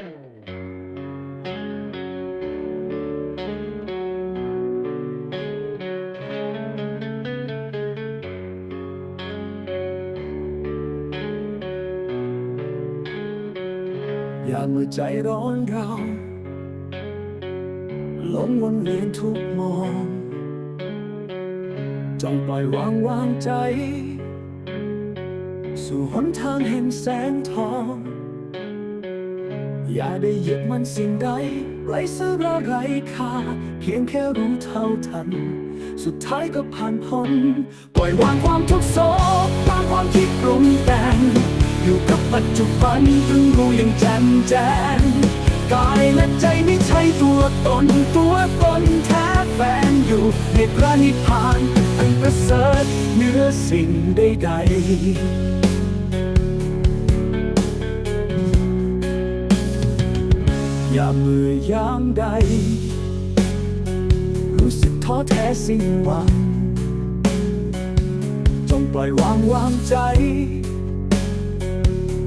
ย่าเมื่อใจร้อนเราหลงวนเวียนทุกมองจงปล่อยวางวางใจ สู่หนทางแห่งแสงทอง อย่าได้ยึดมันสิ่งใดไร้สาระไร้ค่าเพียงแค่รู้เท่าทัน สุดท้ายก็ผ่านพ้นปล่อยวางความทุกข์โศกวางความคิดปรุงแต่ง อยู่กับปัจจุบันเพิ่งรู้อย่างแจ่มแจ้งกายและใจไม่ใช่ตัวตนตัวตนแท้แฝงอยู่ในพระนิพพานอันประเสริฐเหนือสิ่งใดๆ ย่ามือยามใด รู้สึกท้อแท้สิ้นหวังจงปล่อยวางวางใจ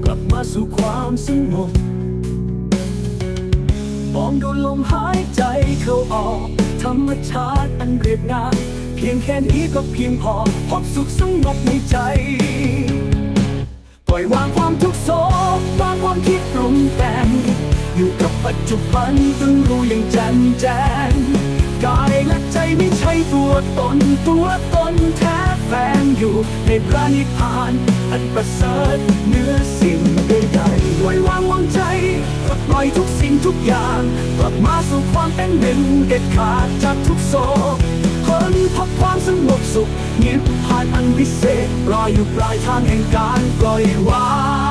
กลับมาสู่ความสงบมองดูลมหายใจเข้าออก ธรรมชาติอันเรียบง่ายเพียงแค่นี้ก็เพียงพอพบสุขสงบในใจ จจุบันต้องรู้อย่างแจ่มแจ้งกายและใจไม่ใช่ตัวตนตัวตนแท้แฝงอยู่ในพระนิพพานอันประเสริฐเนื้อสิ่งใดๆปล่อยวางวางใจปลดปล่อยทุกสิ่งทุกอย่างกลับมาสู่ความเป็นหนึ่งเด็ดขาดจากทุกโศกคนพบความสงบสุขนิพพานอันพิเศษรออยู่ปลายทางแห่งการปล่อยวาง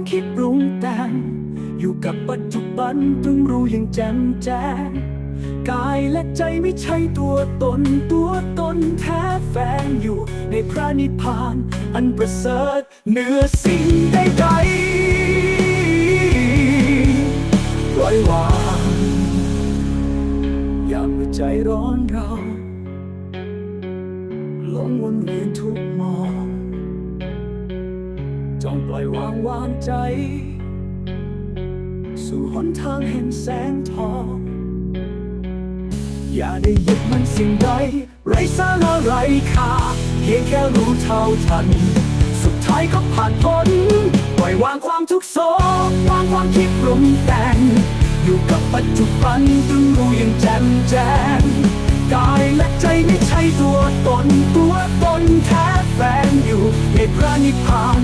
ความคิดปรุงแต่งอยู่กับปัจจุบันต้องรู้อย่างแจ่มแจ้งกายและใจไม่ใช่ตัวตน ตัวตนแท้แฝงอยู่ ในพระนิพพาน อันประเสริฐเหนือสิ่งใดๆปล่อยวางอย่ามใจร้อนเราหลงวนเวียนทุกมอง จงปล่อยวางวางใจ สู่หนทางแห่งแสงทอง อย่าได้ยึดมันสิ่งใดไร้สาระไร้ค่าเพียงแค่รู้เท่าทัน สุดท้ายก็ผ่านพ้นปล่อยวางความทุกข์โศกวางความคิดปรุงแต่ง อยู่กับปัจจุบันต้องรู้อย่างแจ่มแจ้งกายและใจไม่ใช่ตัวตนตัวตนแท้แฝงอยู่ในพระนิพพาน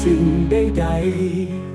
สิ่งใดๆ